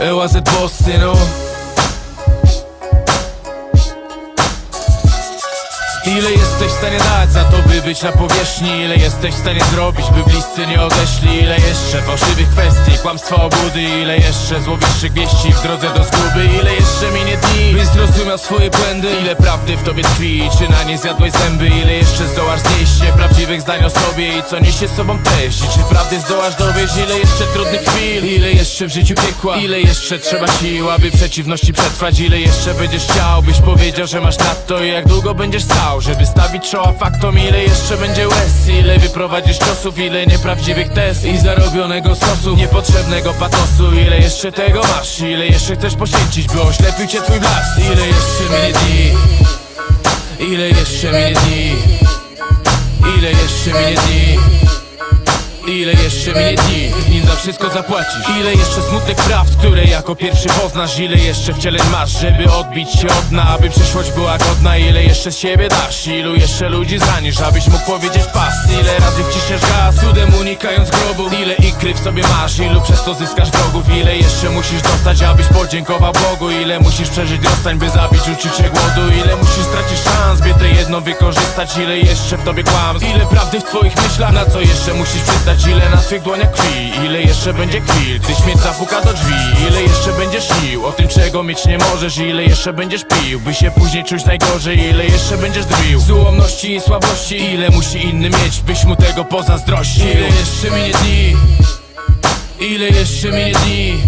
It was a post, you know. Ile jesteś w stanie dać za to, by być na powierzchni? Ile jesteś w stanie zrobić, by bliscy nie odeszli? Ile jeszcze fałszywych kwestii, kłamstwa obłudy? Ile jeszcze złowieszczych wieści w drodze do zguby? Ile jeszcze minie dni, by zrozumiał swoje błędy? Ile prawdy w tobie tkwi, czy na nie zjadłeś zęby? Ile jeszcze zdołasz znieść nieprawdziwych zdań o sobie i co niesie sobą treść? Czy prawdy zdołasz dowieść? Ile jeszcze trudnych chwil? Ile jeszcze w życiu piekła? Ile jeszcze trzeba sił, aby przeciwności przetrwać? Ile jeszcze będziesz chciał, byś powiedział, że masz nadto? I jak długo będziesz stał, żeby stawić czoła faktom? Ile jeszcze będzie łez? Ile wyprowadzisz ciosów? Ile nieprawdziwych test? I zarobionego sosu, niepotrzebnego patosu? Ile jeszcze tego masz? Ile jeszcze chcesz poświęcić, by oślepił cię twój blask? Ile jeszcze minie dni? Ile jeszcze minie dni? Ile jeszcze minie dni? Ile jeszcze minie dni, nim za wszystko zapłacisz? Ile jeszcze smutnych prawd, które jako pierwszy poznasz? Ile jeszcze wcieleń masz, żeby odbić się od dna Aby przyszłość była godna, ile jeszcze z siebie dasz? Ilu jeszcze ludzi zranisz, abyś mógł powiedzieć pas? Ile razy wciśniesz gaz, cudem unikając grobu? Ile ikry w sobie masz, ilu przez to zyskasz wrogów? Ile jeszcze musisz dostać, abyś podziękował Bogu? Ile musisz przeżyć rozstań, by zabić uczucie głodu? Ile musisz stracić szans, by te jedno wykorzystać? Ile jeszcze w tobie kłamstw, ile prawdy w twoich myślach? Na co jeszcze musisz przystać, ile na twych dłoniach krwi? Ile jeszcze będzie chwil, gdy śmierć zapuka do drzwi. Ile jeszcze będziesz sił, o tym czego mieć nie możesz. Ile jeszcze będziesz pił, by się później czuć najgorzej. Ile jeszcze będziesz drwił, z ułomności i słabości. Ile musi inny mieć, byś mu tego pozazdrościł? Ile jeszcze minie dni Ile jeszcze minie dni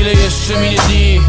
Ile jeszcze minie dni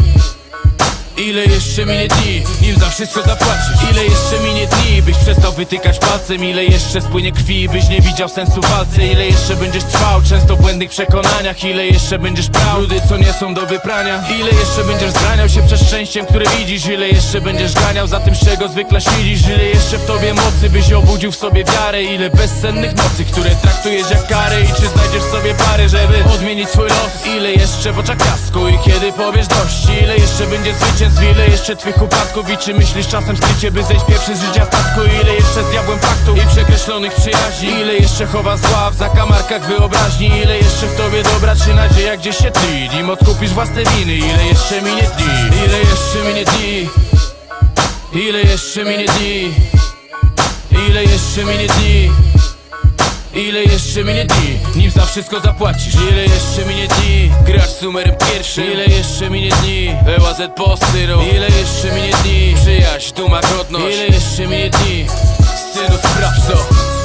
Ile jeszcze minie dni, nim za wszystko zapłacisz. Ile jeszcze minie dni, byś przestał wytykać palcem? Ile jeszcze spłynie krwi, byś nie widział sensu walce? Ile jeszcze będziesz trwał, często w błędnych przekonaniach? Ile jeszcze będziesz prał, ludy co nie są do wyprania? Ile jeszcze będziesz zraniał się przez szczęściem, które widzisz? Ile jeszcze będziesz ganiał za tym, z czego zwykle siedzisz Ile jeszcze w tobie mocy, byś obudził w sobie wiarę? Ile bezsennych nocy, które traktujesz jak karę I czy znajdziesz sobie pary, żeby odmienić swój los? Ile jeszcze w oczach piasku i kiedy powiesz dość? Ile jeszcze będzie zwycięstw, ile jeszcze twych upadków I czy myślisz czasem skrycie, by zejść pierwszy z życia statku? Ile jeszcze z diabłem paktu i przekreślonych przyjaźni? Ile jeszcze chowa zła w zakamarkach wyobraźni? Ile jeszcze w tobie dobra czy nadzieja? Gdzieś się tli Nim odkupisz własne winy, ile jeszcze minie dni? Ile jeszcze minie dni? Ile jeszcze minie dni? Ile jeszcze minie dni? Ile jeszcze minie dni, nim za wszystko zapłacisz. Ile jeszcze minie dni, gracz z numerem pierwszym. Ile jeszcze minie dni, EAZ Postyro Ile jeszcze minie dni, przyjaźń, duma, godność. Ile jeszcze minie dni, synu sprawdź to